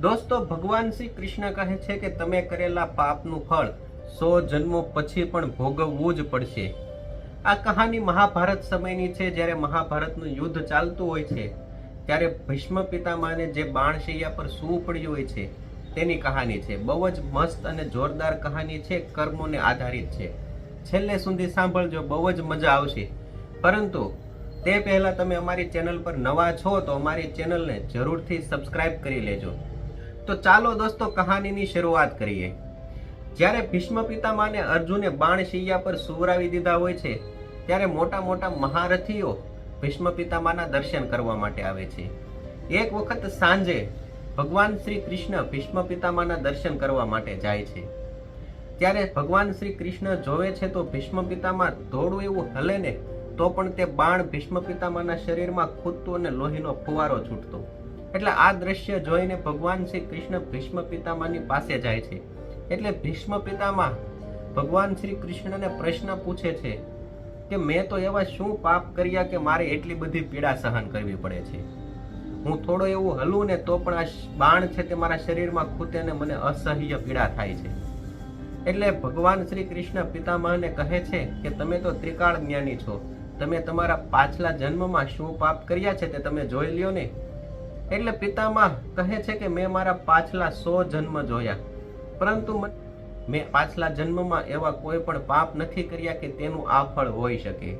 દોસ્તો, ભગવાન શ્રી કૃષ્ણ કહે છે કે તમે કરેલા પાપનું ફળ સો જન્મો પછી પણ ભોગવવું જ પડશે. આ કહાની મહાભારત સમયની છે, જ્યારે મહાભારતનું યુદ્ધ ચાલતું હોય છે, ત્યારે ભીષ્મ પિતામાને જે બાણશૈયા પર સૂવું પડ્યું હોય છે, તેની કહાની છે. બહુ જ મસ્ત અને જોરદાર કહાની છે, કર્મોને આધારિત છે. છેલ્લે સુધી સાંભળજો, બહુ જ મજા આવશે. પરંતુ તે પહેલાં તમે અમારી ચેનલ પર નવા છો, તો અમારી ચેનલને જરૂરથી સબસ્ક્રાઇબ કરી લેજો. તો ચાલો દોસ્તો, કહાનીની શરૂઆત કરીએ. જ્યારે ભીષ્મ પિતામાને અર્જુને બાણ બાણશૈયા પર સુવરાવી દીધા હોય છે, ત્યારે મોટા મોટા મહારથીઓ ભીષ્મ પિતામાના દર્શન કરવા માટે આવે છે. એક વખત સાંજે ભગવાન શ્રી કૃષ્ણ ભીષ્મ પિતામાના દર્શન કરવા માટે જાય છે. ત્યારે ભગવાન શ્રી કૃષ્ણ જોવે છે તો ભીષ્મ પિતામાં ધોળું એવું હલે ને, તો પણ તે બાણ ભીષ્મ પિતામાના શરીરમાં ખૂટતું અને લોહીનો ફુવારો છૂટતો. એટલે આ દ્રશ્ય જોઈને ભગવાન શ્રી કૃષ્ણ ભીષ્મ પિતામાની પાસે જાય છે. એટલે ભીષ્મ પિતામા ભગવાન શ્રી કૃષ્ણને પ્રશ્ન પૂછે છે કે મેં તો એવા શું પાપ કર્યા કે મારે એટલી બધી પીડા સહન કરવી પડે છે? હું થોડો એવું હલું ને તો પણ આ બાણ છે તે મારા શરીરમાં ખૂટે ને મને અસહ્ય પીડા થાય છે. એટલે ભગવાન શ્રી કૃષ્ણ પિતામહને કહે છે કે તમે તો ત્રિકાળ જ્ઞાની છો. તમે તમારા પાછલા જન્મમાં શું પાપ કર્યા છે તે તમે જોઈ લ્યો ને. એટલે પિતામહ કહે છે કે મેં મારા પાછલા સો જન્મ જોયા. પરંતુ મેં પાછલા જન્મમાં એવા કોઈ પણ પાપ નથી કર્યા કે તેનું આ ફળ હોઈ શકે.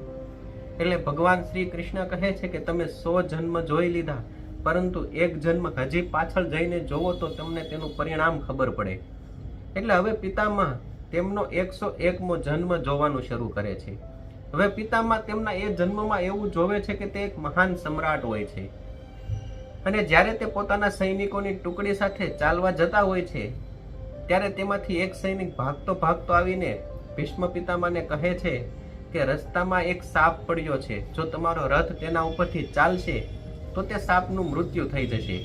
એટલે ભગવાન શ્રી કૃષ્ણ કહે છે કે તમે સો જન્મ જોઈ લીધા, પરંતુ એક જન્મ હજી પાછળ જઈને જોવો તો તમને તેનું પરિણામ ખબર પડે. એટલે હવે પિતામહ તેમનો એકસો એકમો જન્મ જોવાનું શરૂ કરે છે. હવે પિતામહ તેમના એ જન્મમાં એવું જોવે છે કે તે એક મહાન સમ્રાટ હોય છે. અને જ્યારે તે પોતાના સૈનિકોની ટુકડી સાથે ચાલવા જતા હોય છે, ત્યારે તેમાંથી એક સૈનિક ભાગતો ભાગતો આવીને ભીષ્મ પિતામાને કહે છે કે રસ્તામાં એક સાપ પડ્યો છે. જો તમારો રથ તેના ઉપરથી ચાલશે, તો તે સાપનું મૃત્યુ થઈ જશે.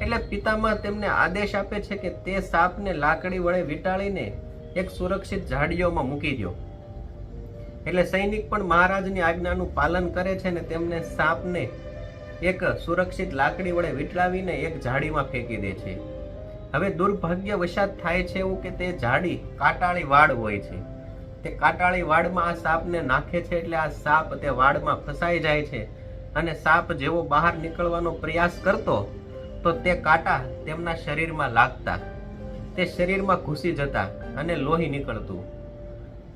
એટલે પિતામહ તેમને આદેશ આપે છે કે તે સાપને લાકડી વડે વીંટાળીને એક સુરક્ષિત ઝાડીઓમાં મૂકી દો એટલે સૈનિક પણ મહારાજની આજ્ઞાનું પાલન કરે છે ને તેમને સાપને એક સુરક્ષિત લાકડી વડે વીંટળાવીને એક ઝાડીમાં ફેંકી દે છે. હવે દુર્ભાગ્યવશાત થાય છે એવું કે તે ઝાડી કાટાળી વાડ હોય છે. તે કાટાળી વાડમાં આ સાપને નાખે છે એટલે આ સાપ તે વાડમાં ફસાઈ જાય છે અને સાપ જેવો બહાર નીકળવાનો પ્રયાસ કરતો, તો તે કાંટા તેમના શરીરમાં લાગતા. તે શરીરમાં ઘૂસી જતા અને લોહી નીકળતું.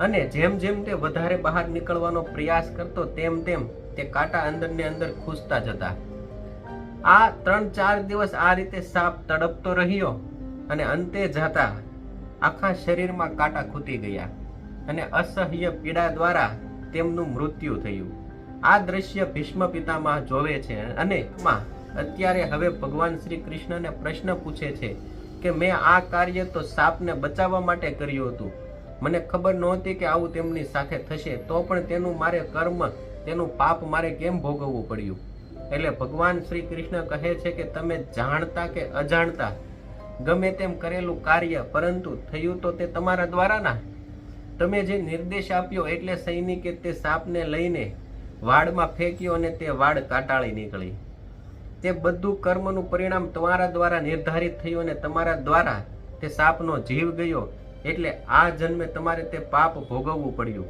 અને જેમ જેમ તે વધારે બહાર નીકળવાનો પ્રયાસ કરતો, તેમ તેમ તે કાંટા અંદરને અંદર ખૂસતા જતા. આ ત્રણ ચાર દિવસ આ રીતે સાપ તડપતો રહ્યો અને અંતે જતા આખા શરીરમાં કાંટા ખૂતી ગયા અને અસહ્ય પીડા દ્વારા તેમનું મૃત્યુ થયું. આ દ્રશ્ય ભીષ્મ પિતામાં જોવે છે અને માં, અત્યારે હવે ભગવાન શ્રી કૃષ્ણને પ્રશ્ન પૂછે છે કે મેં આ કાર્ય તો સાપને બચાવવા માટે કર્યું હતું મને ખબર નહોતી કે આવું તેમની સાથે થશે, તો પણ તેનું મારે કર્મ, તેનું પાપ મારે કેમ ભોગવવું પડ્યું? એટલે ભગવાન શ્રી કૃષ્ણ કહે છે કે તમે જાણતા કે અજાણતા? ગમે તેમ કરેલું કાર્ય, પરંતુ થયું તો તે તમારા દ્વારા ના તમે જે નિર્દેશ આપ્યો એટલે સૈનિકે તે સાપને લઈને વાડમાં ફેંક્યો અને તે વાડ કાટાળી નીકળી. તે બધું કર્મનું પરિણામ તમારા દ્વારા નિર્ધારિત થયું અને તમારા દ્વારા તે સાપનો જીવ ગયો. એટલે આ જન્મે તમારે તે પાપ ભોગવવું પડ્યું.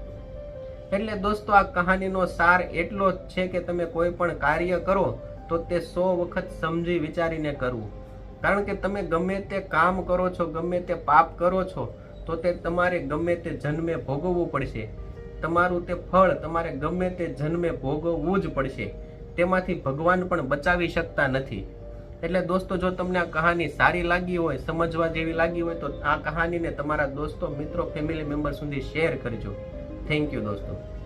એટલે દોસ્તો, આ કહાનીનો સાર એટલો જ છે કે તમે કોઈ પણ કાર્ય કરો, તો તે સો વખત સમજી વિચારીને કરવું. કારણ કે તમે ગમે તે કામ કરો છો, ગમે તે પાપ કરો છો, તો તે તમારે ગમે તે જન્મે ભોગવવું પડશે. તમારું તે ફળ તમારે ગમે તે જન્મે ભોગવવું જ પડશે. તેમાંથી ભગવાન પણ બચાવી શકતા નથી. એટલે દોસ્તો, જો તમને આ કહાની સારી લાગી હોય, સમજવા જેવી લાગી હોય, તો આ કહાનીને તમારા દોસ્તો, મિત્રો ફેમિલી મેમ્બર સુધી શેર કરજો. થેન્ક યુ દોસ્તો.